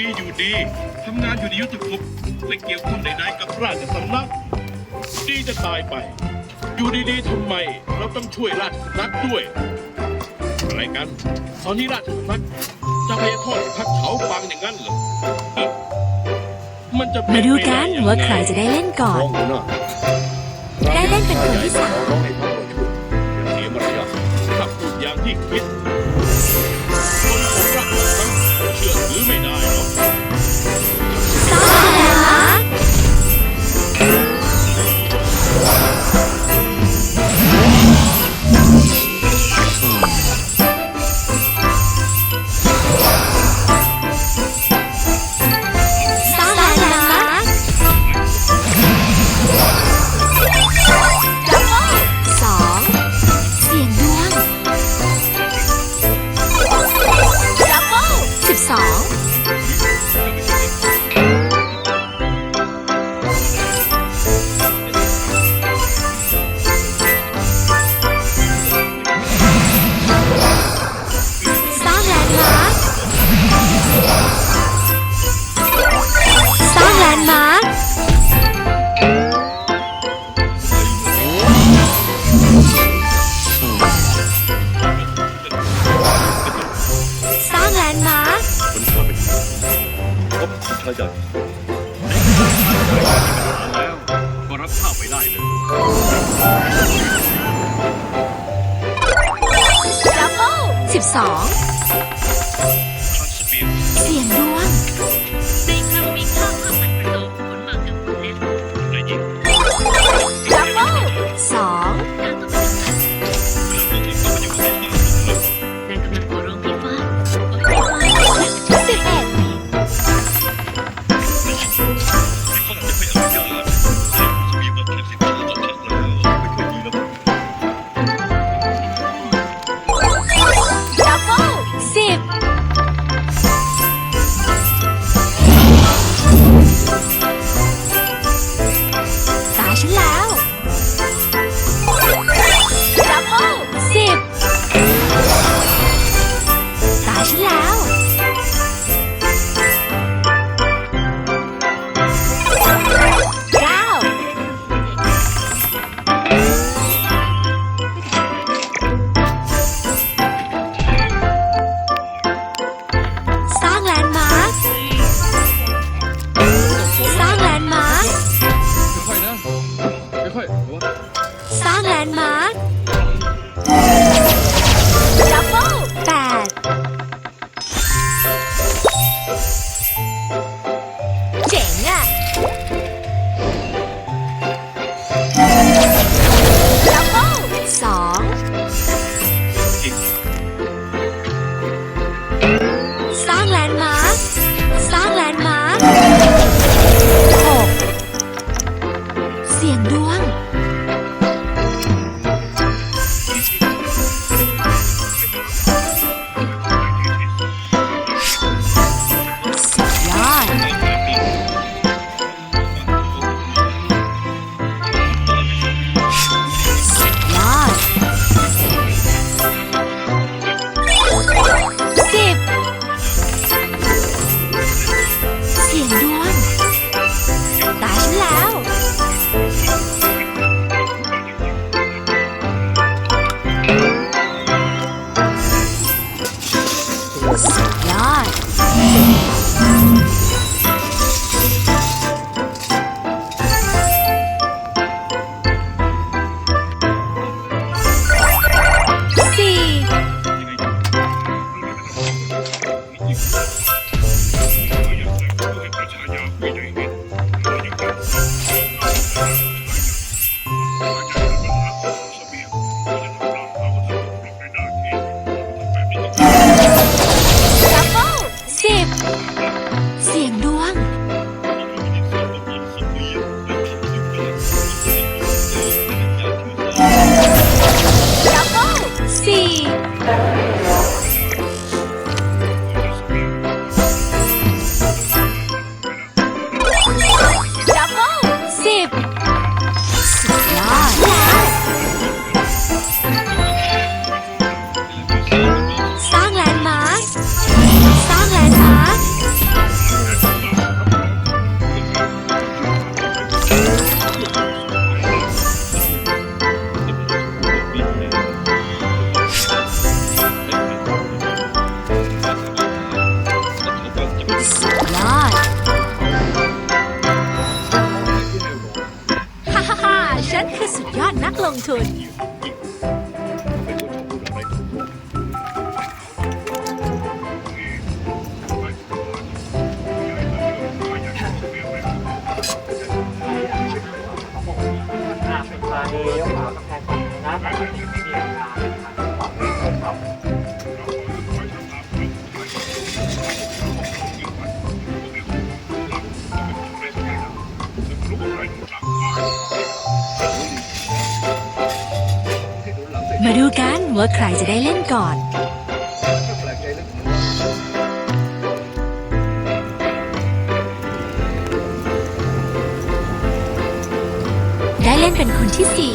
ดีอยู่ดีทำงานอยู่ในยุทธภพและเกี่ยวข้องใดๆกับราชสำนัก ดีจะตายไป อยู่ดีๆทำไม เราต้องช่วยราชสำนักด้วย อะไรกัน ตอนนี้ราชสำนักจะไปทอดพักเขาฟังอย่างนั้นเหรอมมาดูกันว่าใครจะได้เล่นก่อน ได้เล่นเป็นคนที่สามเสียมารยาถ้าพูดอยางที่คิดคนของราชสำนั A gloomy Dino. 错你。 ใครจะได้เล่นก่อน ได้เล่นเป็นคนที่สี่